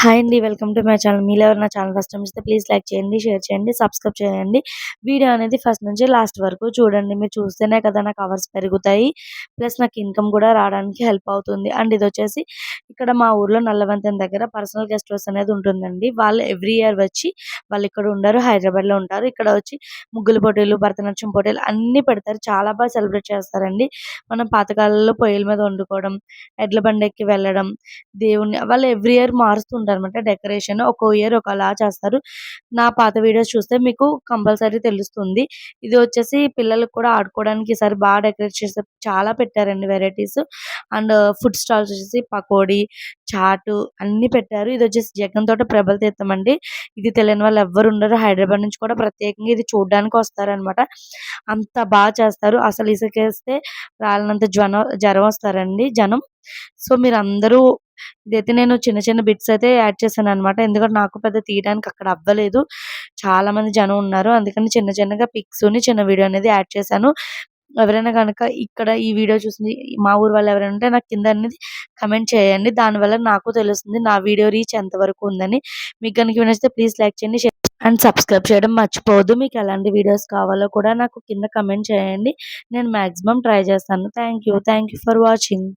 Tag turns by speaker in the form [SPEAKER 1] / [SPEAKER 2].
[SPEAKER 1] Hi అండి welcome to my channel. మీరు ఎవరు నా ఛానల్ ఫస్ట్ టైం ఇస్తే ప్లీజ్ లైక్ చేయండి షేర్ చేయండి సబ్స్క్రైబ్ చేయండి. వీడియో అనేది ఫస్ట్ నుంచి లాస్ట్ వరకు చూడండి. మీరు చూస్తేనే కదా నాకు అవర్స్ పెరుగుతాయి. ప్లస్ నాకు ఇన్కమ్ కూడా రావడానికి హెల్ప్ అవుతుంది. అండ్ ఇది వచ్చేసి ఇక్కడ మా ఊర్లో నల్లవంతెన దగ్గర పర్సనల్ గెస్ట్ హౌస్ అనేది ఉంటుందండి. వాళ్ళు ఎవ్రీ ఇయర్ వచ్చి వాళ్ళు ఇక్కడ ఉండరు హైదరాబాద్లో ఉంటారు. ఇక్కడ వచ్చి ముగ్గుల పోటీలు భరతనాట్యం పోటీలు అన్నీ పెడతారు. చాలా బాగా సెలబ్రేట్ చేస్తారండి. మనం పాతకాలంలో పొయ్యిల మీద వండుకోవడం ఎడ్ల బండి ఎక్కి వెళ్ళడం దేవుణ్ణి వాళ్ళు ఎవ్రీ ఇయర్ మారుస్తుంటారు అనమాట డెకరేషన్ ఒక్కో ఇయర్ ఒకలా చేస్తారు. నా పాత వీడియోస్ చూస్తే మీకు కంపల్సరీ తెలుస్తుంది. ఇది వచ్చేసి పిల్లలకు కూడా ఆడుకోవడానికి ఈసారి బాగా డెకరేట్ చేస్తారు చాలా పెట్టారండి వెరైటీస్. అండ్ ఫుడ్ స్టాల్స్ వచ్చేసి పకోడీ చాటు అన్ని పెట్టారు. ఇది వచ్చేసి జగన్ తోట ప్రభల తీర్థం అండి. ఇది తెలియని వాళ్ళు ఎవ్వరు ఉండరు. హైదరాబాద్ నుంచి కూడా ప్రత్యేకంగా ఇది చూడడానికి వస్తారనమాట అంత బాగా చేస్తారు. అసలు ఇసుకేస్తే రాలినంత జ్వరం జ్వరం వస్తారండి జనం. సో మీరు అందరూ ఇదైతే నేను చిన్న చిన్న బిట్స్ అయితే యాడ్ చేశాను అనమాట ఎందుకంటే నాకు పెద్ద తీయడానికి అక్కడ అవ్వలేదు. చాలా మంది జనం ఉన్నారు. అందుకని చిన్న చిన్నగా పిక్స్ చిన్న వీడియో అనేది యాడ్ చేశాను. ఎవరైనా కనుక ఇక్కడ ఈ వీడియో చూసింది మా ఊరు వాళ్ళు ఎవరైనా ఉంటే నాకు కింద అనేది కమెంట్ చేయండి. దానివల్ల నాకు తెలుస్తుంది నా వీడియో రీచ్ ఎంతవరకు ఉందని. మీకు కనుక నచ్చితే ప్లీజ్ లైక్ చేయండి అండ్ సబ్స్క్రైబ్ చేయడం మర్చిపోవద్దు. మీకు ఎలాంటి వీడియోస్ కావాలో కూడా నాకు కింద కమెంట్ చేయండి. నేను మాక్సిమం ట్రై చేస్తాను. Thank you thank you for watching